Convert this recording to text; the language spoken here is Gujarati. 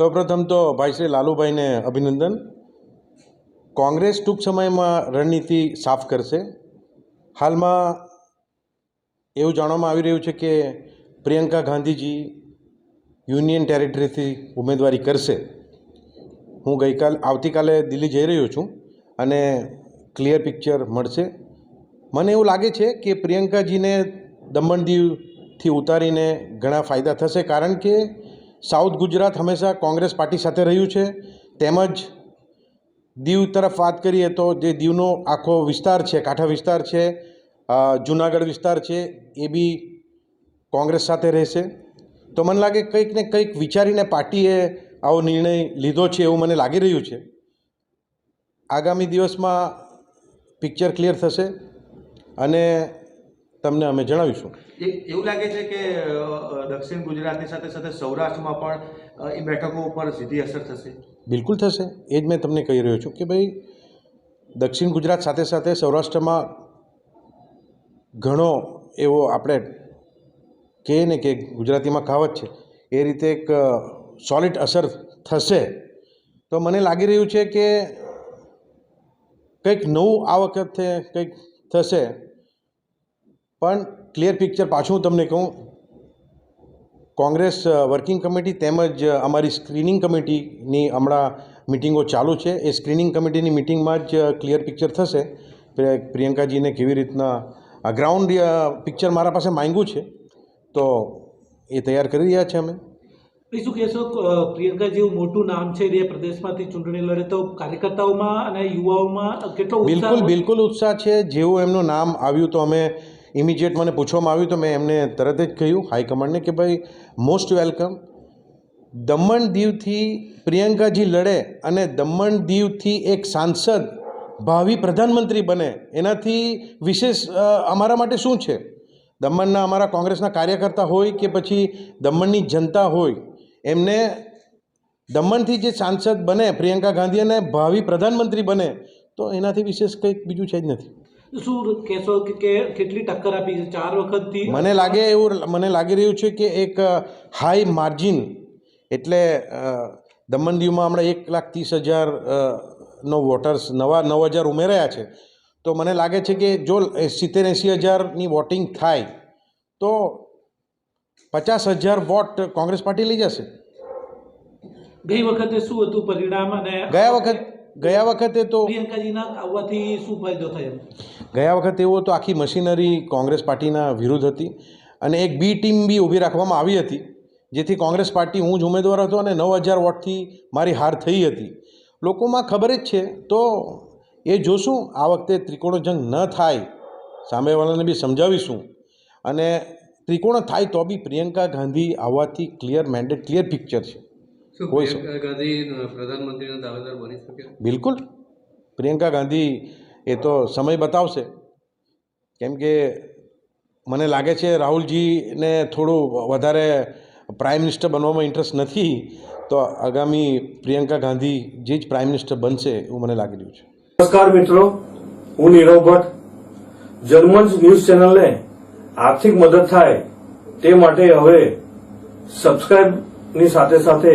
સૌપ્રથમ તો ભાઈ શ્રી લાલુભાઈને અભિનંદન. કોંગ્રેસ ટૂંક સમયમાં રણનીતિ સાફ કરશે. હાલમાં એવું જાણવામાં આવી રહ્યું છે કે પ્રિયંકા ગાંધીજી યુનિયન ટેરેટરીથી ઉમેદવારી કરશે. હું ગઈકાલ, આવતીકાલે દિલ્હી જઈ રહ્યો છું અને ક્લિયર પિક્ચર મળશે. મને એવું લાગે છે કે પ્રિયંકાજીને દમણ દીવથી ઉતારીને ઘણા ફાયદા થશે, કારણ કે સાઉથ ગુજરાત હંમેશા કોંગ્રેસ પાર્ટી સાથે રહ્યું છે. તેમજ દીવ તરફ વાત કરીએ તો જે દીવનો આખો વિસ્તાર છે, કાંઠા વિસ્તાર છે જુનાગઢ વિસ્તાર છે, એ બી કોંગ્રેસ સાથે રહેશે. તો મને લાગે કંઈક ને કંઈક વિચારીને પાર્ટીએ આવો નિર્ણય લીધો છે એવું મને લાગી રહ્યું છે. આગામી દિવસમાં પિક્ચર ક્લિયર થશે અને તમને અમે જણાવીશું. એવું લાગે છે કે દક્ષિણ ગુજરાતની સાથે સાથે સૌરાષ્ટ્રમાં પણ એ બેઠકો ઉપર સીધી અસર થશે? બિલકુલ થશે. એ જ મેં તમને કહી રહ્યો છું કે ભાઈ દક્ષિણ ગુજરાત સાથે સાથે સૌરાષ્ટ્રમાં ઘણો એવો આપણે કહીએ ને કે ગુજરાતીમાં કહાવત છે એ રીતે એક સોલિડ અસર થશે. તો મને લાગી રહ્યું છે કે કંઈક નવું આ વખતે કંઈક થશે. પણ ક્લિયર પિક્ચર પાછું હું તમને કહું. કોંગ્રેસ વર્કિંગ કમિટી તેમજ અમારી સ્ક્રીનિંગ કમિટીની હમણાં મિટિંગો ચાલુ છે. એ સ્ક્રીનિંગ કમિટીની મિટિંગમાં જ ક્લિયર પિક્ચર થશે. પ્રિયંકાજીને કેવી રીતના આ ગ્રાઉન્ડ પિક્ચર મારા પાસે માંગ્યું છે. તો એ તૈયાર કરી રહ્યા છે અમે. શું કહેશો? પ્રિયંકા જેવું મોટું નામ છે એ પ્રદેશમાંથી ચૂંટણી લડે તો કાર્યકર્તાઓમાં અને યુવાઓમાં કેટલો બિલકુલ બિલકુલ ઉત્સાહ છે. જેવું એમનું નામ આવ્યું તો અમે ઇમિડિયેટ મને પૂછવામાં આવ્યું તો મેં એમને તરત જ કહ્યું હાઈકમાન્ડને કે ભાઈ મોસ્ટ વેલકમ દમણ દીવથી પ્રિયંકાજી લડે અને દમણ દીવથી એક સાંસદ ભાવિ પ્રધાનમંત્રી બને, એનાથી વિશેષ અમારા માટે શું છે? દમણના અમારા કોંગ્રેસના કાર્યકર્તા હોય કે પછી દમણની જનતા હોય, એમને દમણથી જે સાંસદ બને પ્રિયંકા ગાંધી અને ભાવિ પ્રધાનમંત્રી બને, તો એનાથી વિશેષ કંઈક બીજું છે જ નથી. શું કહેશો કે કેટલી ટક્કર આપી છે? ચાર વખતથી? મને લાગે એવું મને લાગી રહ્યું છે કે એક હાઈ માર્જિન એટલે દમણ દીવમાં હમણાં એક લાખ ત્રીસ હજાર નો વોટર્સ નવા નવ હજાર ઉમેરાયા છે. તો મને લાગે છે કે જો સિત્તેર એંસી હજારની વોટિંગ થાય તો પચાસ હજાર વોટ કોંગ્રેસ પાર્ટી લઈ જશે. ગઈ વખતે શું હતું પરિણામ? અને ગયા વખત ગયા વખતે તો પ્રિયંકાજીના આવવાથી શું ફાયદો થયો ગયા વખતે એવો તો આખી મશીનરી કોંગ્રેસ પાર્ટીના વિરુદ્ધ હતી અને એક બી ટીમ બી ઊભી રાખવામાં આવી હતી જેથી કોંગ્રેસ પાર્ટી હું જ ઉમેદવાર હતો અને નવ હજાર વોટથી મારી હાર થઈ હતી. લોકોમાં ખબર જ છે તો એ જોશું આ વખતે ત્રિકોણ જંગ ન થાય સામેવાળાને બી સમજાવીશું. અને ત્રિકોણ થાય તો બી પ્રિયંકા ગાંધી આવવાથી ક્લિયર મેન્ડેટ ક્લિયર પિક્ચર છે. ગાંધી પ્રધાનમંત્રીના દાવેદાર બની શકે? બિલકુલ. પ્રિયંકા ગાંધી એ તો સમય બતાવશે. કેમ કે મને લાગે છે રાહુલજીને થોડું વધારે પ્રાઇમ મિનિસ્ટર બનવામાં ઇન્ટરેસ્ટ નથી તો આગામી પ્રિયંકા ગાંધી જે જ પ્રાઇમ મિનિસ્ટર બનશે એવું મને લાગી રહ્યું છે. નમસ્કાર મિત્રો હું નીરવ ભટ્ટ. જર્મન્સ ન્યૂઝ ચેનલને આર્થિક મદદ થાય તે માટે હવે સબસ્ક્રાઇબની સાથે સાથે